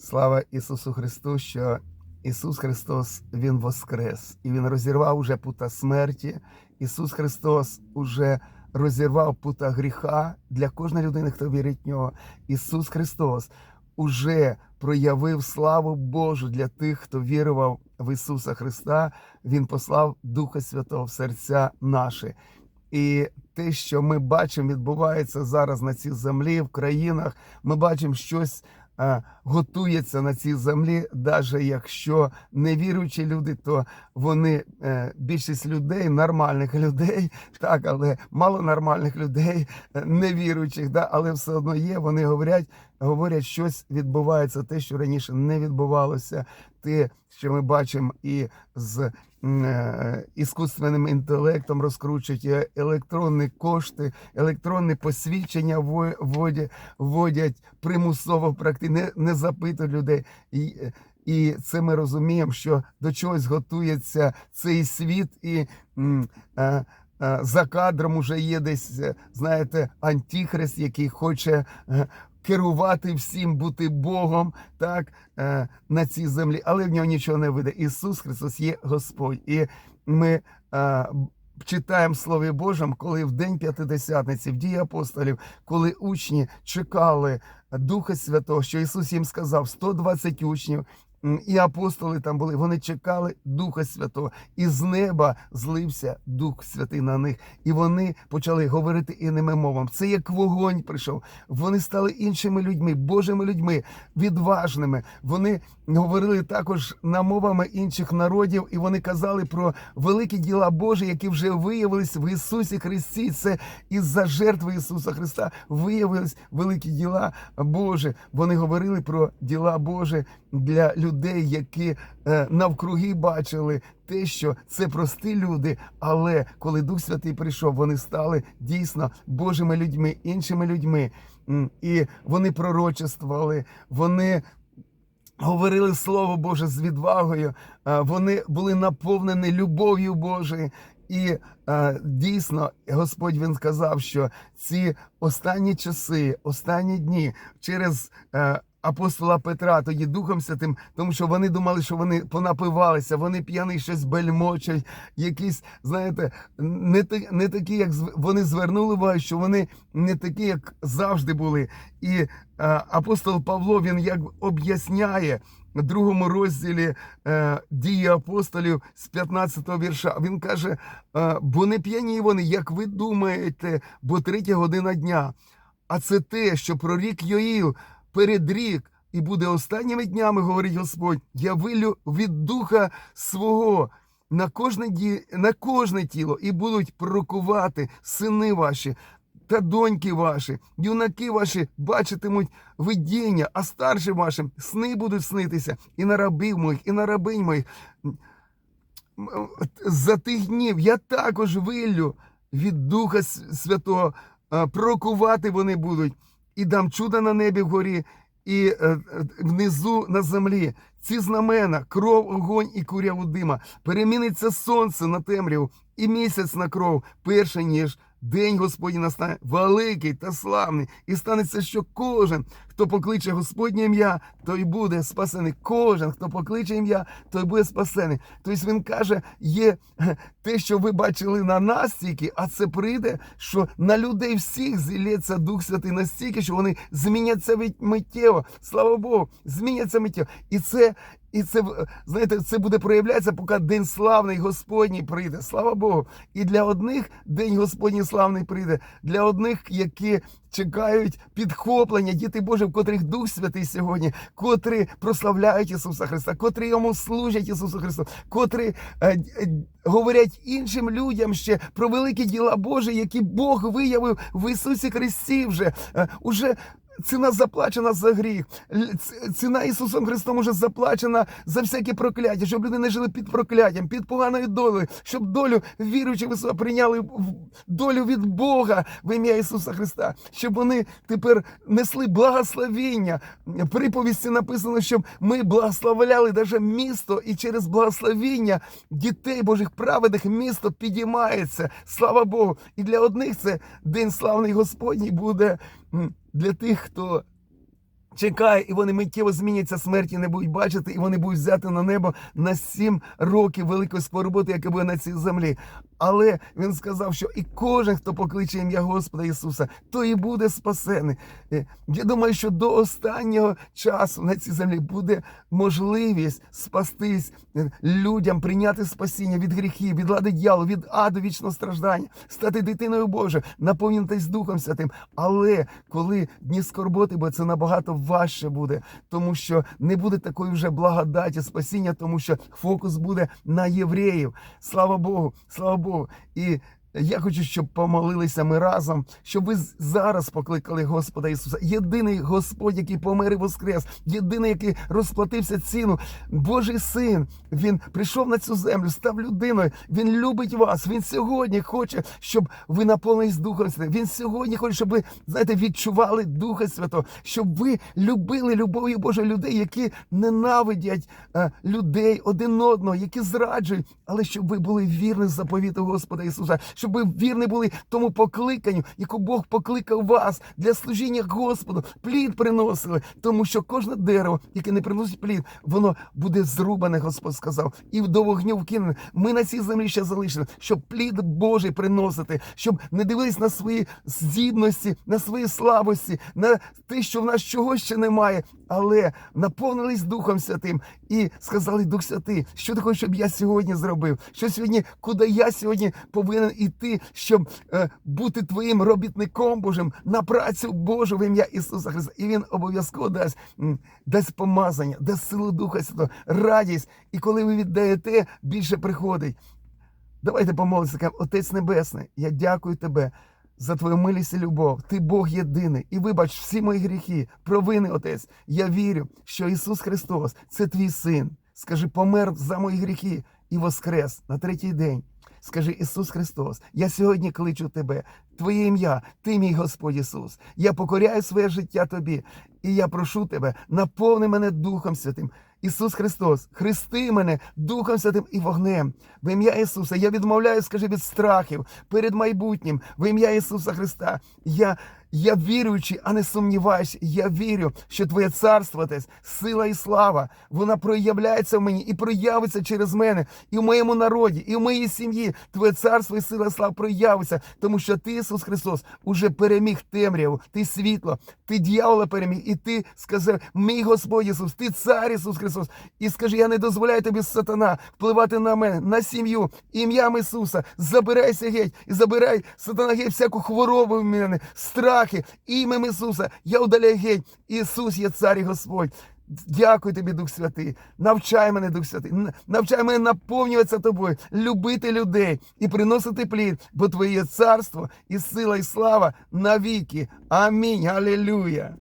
Слава Ісусу Христу, що Ісус Христос Він воскрес і Він розірвав уже пута смерті. Ісус Христос уже розірвав пута гріха для кожної людини, хто вірить в нього. Ісус Христос уже проявив славу Божу для тих, хто вірував в Ісуса Христа. Він послав Духа Святого в серця наші. І те, що ми бачимо, відбувається зараз на цій землі, в країнах, ми бачимо щось готується на цій землі, навіть якщо невіруючі люди, то вони е, більшість людей, нормальних людей, так, але мало нормальних людей, е, невіруючих, да, але все одно є. Вони говорять, говорять, щось відбувається, те, що раніше не відбувалося, те, що ми бачимо і з е, іскусственним інтелектом розкручують е, електронні кошти, електронні посвідчення во- вводять, вводять примусово практично, не, не запитують людей. І, і це ми розуміємо, що до чогось готується цей світ, і е, за кадром уже є десь, знаєте, антихрист, який хоче керувати всім, бути Богом, так, е, на цій землі, але в нього нічого не вийде. Ісус Христос є Господь. І ми е, читаємо Слові Божому, коли в день п'ятидесятниці, в дії апостолів, коли учні чекали Духа Святого, що Ісус їм сказав 120 учнів. І апостоли там були, вони чекали Духа Святого, і з неба злився Дух Святий на них, і вони почали говорити іними мовами. Це як вогонь прийшов. Вони стали іншими людьми, Божими людьми, відважними. Вони говорили також на мовами інших народів, і вони казали про великі діла Божі, які вже виявились в Ісусі Христі. Це із-за жертви Ісуса Христа виявились великі діла Божі. Вони говорили про діла Божі для людей, які е, навкруги бачили те, що це прості люди, але коли Дух Святий прийшов, вони стали дійсно Божими людьми, іншими людьми. І вони пророчествували, вони говорили Слово Боже з відвагою, е, вони були наповнені любов'ю Божою. І е, дійсно Господь він сказав, що ці останні часи, останні дні через апостола Петра, тоді Духом Святим, тому що вони думали, що вони понапивалися, вони п'яні щось бельмочать, якісь, знаєте, не, не такі, як вони звернули увагу, що вони не такі, як завжди були. І е, апостол Павло він як об'ясняє в другому розділі е, дії апостолів з 15-го вірша. Він каже: е, бо не п'яні вони, як ви думаєте, бо третя година дня. А це те, що прорік Йоїл передрік і буде останніми днями, говорить Господь, я вилю від духа свого. На кожне, ді... на кожне тіло і будуть пророкувати сини ваші та доньки ваші, юнаки ваші бачитимуть видіння, а старшим вашим сни будуть снитися і на рабів моїх, і на рабинь моїх. За тих днів я також виллю від Духа Святого, пророкувати вони будуть, і дам чуда на небі вгорі, і е, е, внизу на землі. Ці знамена, кров, огонь і куряву дима. Переміниться сонце на темряву і місяць на кров, перше ніж день Господній настане великий та славний, і станеться, що кожен, хто покличе Господнє ім'я, той буде спасений. Кожен, хто покличе ім'я, той буде спасений. Тобто він каже, є е, те, що ви бачили на нас тільки, а це прийде, що на людей всіх зілється Дух Святий настільки, що вони зміняться миттєво. Слава Богу, зміняться миттєво. І це. І це знаєте, це буде проявлятися, поки день славний Господній прийде. Слава Богу. І для одних день Господній славний прийде, для одних, які чекають підхоплення, діти Божі, в котрих Дух Святий сьогодні, котрі прославляють Ісуса Христа, котрі йому служать Ісусу Христу, котрі е, е, говорять іншим людям ще про великі діла Божі, які Бог виявив в Ісусі Христі вже. Е, уже Ціна заплачена за гріх. Ціна Ісусом Христом уже заплачена за всякі прокляття, щоб люди не жили під прокляттям, під поганою долею, щоб долю віруючих в прийняли долю від Бога в ім'я Ісуса Христа, щоб вони тепер несли благословіння. Приповісті написано, щоб ми благословляли навіть місто, і через благословіння дітей Божих праведних місто підіймається. Слава Богу! І для одних це день славний Господній буде для тих, хто чекає, і вони миттєво зміняться, смерті не будуть бачити, і вони будуть взяти на небо на сім років великої скорботи, яка буде на цій землі. Але він сказав, що і кожен, хто покличе ім'я Господа Ісуса, то і буде спасений. Е, Я думаю, що до останнього часу на цій землі буде можливість спастись е, людям, прийняти спасіння від гріхів, від лади дьяволу, від аду вічного страждання, стати дитиною Божою, наповнитись Духом Святим. Але коли дні скорботи, бо це набагато важче буде, тому що не буде такої вже благодаті, спасіння, тому що фокус буде на євреїв. Слава Богу, слава Богу. І я хочу, щоб помолилися ми разом, щоб ви зараз покликали Господа Ісуса. Єдиний Господь, який помер і воскрес, єдиний, який розплатився ціну. Божий син. Він прийшов на цю землю, став людиною. Він любить вас. Він сьогодні хоче, щоб ви наповнились Духом Святим. Він сьогодні хоче, щоб ви знаєте, відчували Духа Святого, щоб ви любили любов'ю Божої людей, які ненавидять е, людей один одного, які зраджують, але щоб ви були вірні заповіту Господа Ісуса, щоб ви вірні були тому покликанню, яку Бог покликав вас для служіння Господу, плід приносили, тому що кожне дерево, яке не приносить плід, воно буде зрубане, Господь сказав, і до вогню вкинене. Ми на цій землі ще залишили, щоб плід Божий приносити, щоб не дивились на свої здібності, на свої слабості, на те, що в нас чогось ще немає, але наповнились Духом Святим і сказали, Дух Святий, що ти хочеш, щоб я сьогодні зробив? Що сьогодні, куди я сьогодні повинен іти, щоб е, бути твоїм робітником Божим на працю Божу в ім'я Ісуса Христа. І Він обов'язково дасть, дасть помазання, дасть силу Духа Святого, радість. І коли ви віддаєте, більше приходить. Давайте помолимося, Отець Небесний, я дякую тебе за твою милість і любов. Ти Бог єдиний. І вибач всі мої гріхи, провини, Отець. Я вірю, що Ісус Христос це твій син. Скажи, помер за мої гріхи і воскрес на третій день. Скажи, Ісус Христос, я сьогодні кличу тебе, Твоє ім'я, Ти мій Господь Ісус. Я покоряю своє життя Тобі, і я прошу тебе, наповни мене Духом Святим. Ісус Христос, хрести мене Духом Святим і вогнем. В ім'я Ісуса я відмовляю, скажи, від страхів перед майбутнім. В ім'я Ісуса Христа. Я, я віруючий, а не сумніваюся. Я вірю, що Твоє царство, Отець, сила і слава, вона проявляється в мені і проявиться через мене, і в моєму народі, і в моїй сім'ї. Твоє царство і сила і слава проявиться, тому що Ти, Ісус Христос, уже переміг темряву, Ти світло, Ти дьявола переміг, і Ти сказав, мій Господь Ісус, Ти цар Ісус Христос. І скажи, я не дозволяю тобі, сатана, впливати на мене, на сім'ю, ім'ям Ісуса. Забирайся геть і забирай, сатана, геть всяку хворобу в мене, страхи, ім'ям Ісуса. Я удаляю геть. Ісус є цар і Господь. Дякую тобі, Дух Святий. Навчай мене, Дух Святий. Навчай мене наповнюватися тобою, любити людей і приносити плід, бо твоє царство і сила, і слава навіки. Амінь. Алілюя.